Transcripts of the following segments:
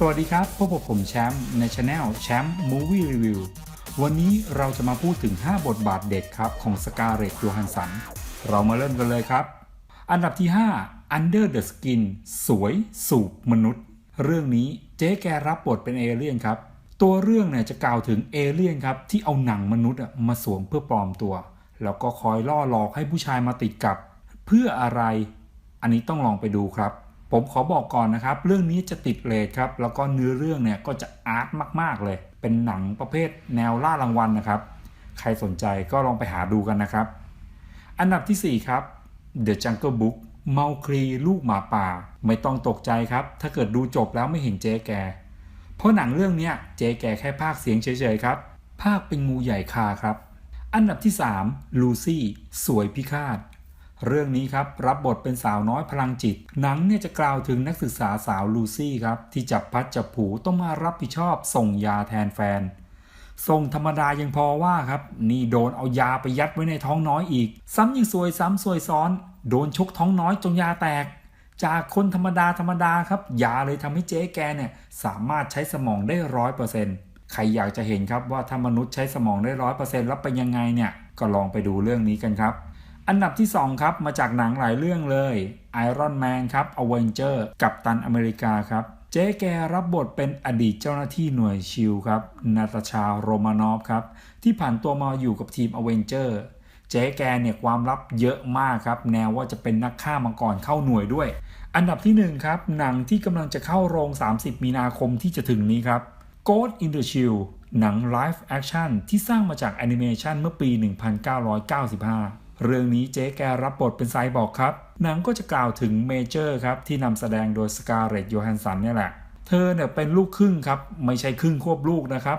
สวัสดีครับ พบกับผมแชมป์ในช anel แชมป์ Movie Review วันนี้เราจะมาพูดถึง 5 บทบาทเด็ดครับของสกาเลตโยฮันสัน เรามาเริ่มกันเลยครับ อันดับที่ 5 Under the Skin สวยสูบมนุษย์ เรื่องนี้เจ๊แกรับบทเป็นเอเลี่ยนครับ ตัวเรื่องเนี่ยจะกล่าวถึงเอเลี่ยนครับ ที่เอาหนังมนุษย์อะมาสวมเพื่อปลอมตัว แล้วก็คอยล่อหลอกให้ผู้ชายมาติดกับ เพื่ออะไร อันนี้ต้องลองไปดูครับ ผมขอบอกก่อนนะครับ เรื่องนี้จะติดเลทครับ แล้วก็เนื้อเรื่องเนี่ยก็จะอาร์ตมาก ๆ เลย เป็นหนังประเภทแนวล่ารางวัลนะครับ ใครสนใจก็ลองไปหาดูกันนะครับ อันดับทีสี่4 ครับ The Jungle Book เมาคลีลูกหมาป่า ไม่ต้องตกใจครับ ถ้าเกิดดูจบแล้วไม่เห็นเจ๊แก เพราะหนังเรื่องเนี้ยเจ๊แกแค่ภาคเสียงเฉยๆครับ ภาคเป็นงูใหญ่คาครับ อันดับที่ 3 ลูซี่ สวยพิฆาต เรื่องนี้ครับรับบทเป็นสาวน้อยพลังจิต หนังเนี่ยจะกล่าวถึงนักศึกษาสาวลูซี่ครับที่จับพัดจับผูต้องมารับผิดชอบส่งยาแทนแฟน ส่งธรรมดายังพอว่าครับ นี่โดนเอายาไปยัดไว้ในท้องน้อยอีก ซ้ำยังซวยซ้ำซวยซ้อน โดนชกท้องน้อยจนยาแตก จากคนธรรมดาธรรมดาครับยาเลยทำให้เจ๊แกเนี่ยสามารถใช้สมองได้ร้อยเปอร์เซ็นต์ใครอยากจะเห็นครับว่าถ้ามนุษย์ใช้สมองได้ร้อยเปอร์เซ็นต์แล้วเป็นยังไงเนี่ยก็ลองไปดูเรื่องนี้กันครับ อันดับที่ 2 ครับ มาจากหนังหลายเรื่องเลย Iron Man ครับ Avenger กับตันอเมริกาครับ เจ๊แกรับบทเป็นอดีตเจ้าหน้าที่หน่วยชิลครับ นาตาชาโรมานอฟครับ ที่ผ่านตัวมาอยู่กับทีม Avenger เจ๊แกเนี่ยความลับเยอะมากครับ แนวว่าจะเป็นนักฆ่ามังกรเข้าหน่วยด้วย อันดับที่ 1 ครับ หนังที่กำลังจะเข้าโรง 30 มีนาคมที่จะถึงนี้ครับ Ghost in the Shell หนัง Live Action ที่สร้างมาจากแอนิเมชันเมื่อปี 1995 เรื่องนี้เจ๊แกรับบทเป็นไซบอร์กครับ หนังก็จะกล่าวถึงเมเจอร์ครับ ที่นำแสดงโดยสกาเลตโยฮันสันเนี่ยแหละ เธอเนี่ยเป็นลูกครึ่งครับ ไม่ใช่ครึ่งควบลูกนะครับ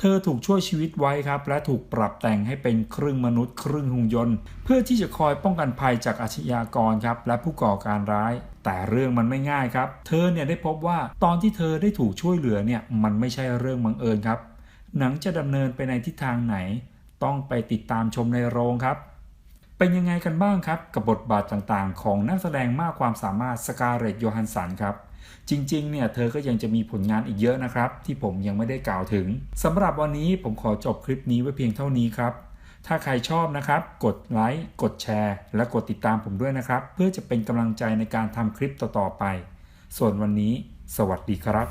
เธอถูกช่วยชีวิตไว้ครับ และถูกปรับแต่งให้เป็นครึ่งมนุษย์ ครึ่งหุ่นยนต์ เพื่อที่จะคอยป้องกันภัยจากอาชญากรครับและผู้ก่อการร้ายแต่เรื่องมันไม่ง่ายครับ เธอเนี่ยได้พบว่าตอนที่เธอได้ถูกช่วยเหลือเนี่ยมันไม่ใช่เรื่องบังเอิญครับ หนังจะดำเนินไปในทิศทางไหน ต้องไปติดตามชมในโรงครับ เป็นยังไงกันบ้างครับกับบทบาทต่างๆ ของนักแสดงมากความสามารถสกาเลตโยฮันสันครับ จริงๆ เนี่ยเธอก็ยังจะมีผลงานอีกเยอะนะครับ ที่ผมยังไม่ได้กล่าวถึงสำหรับวันนี้ผมขอจบคลิปนี้ไว้เพียงเท่านี้ครับ ถ้าใครชอบนะครับ กดไลค์กดแชร์ และกดติดตามผมด้วยนะครับ เพื่อจะเป็นกำลังใจในการทำคลิปต่อๆไป ส่วนวันนี้ สวัสดีครับ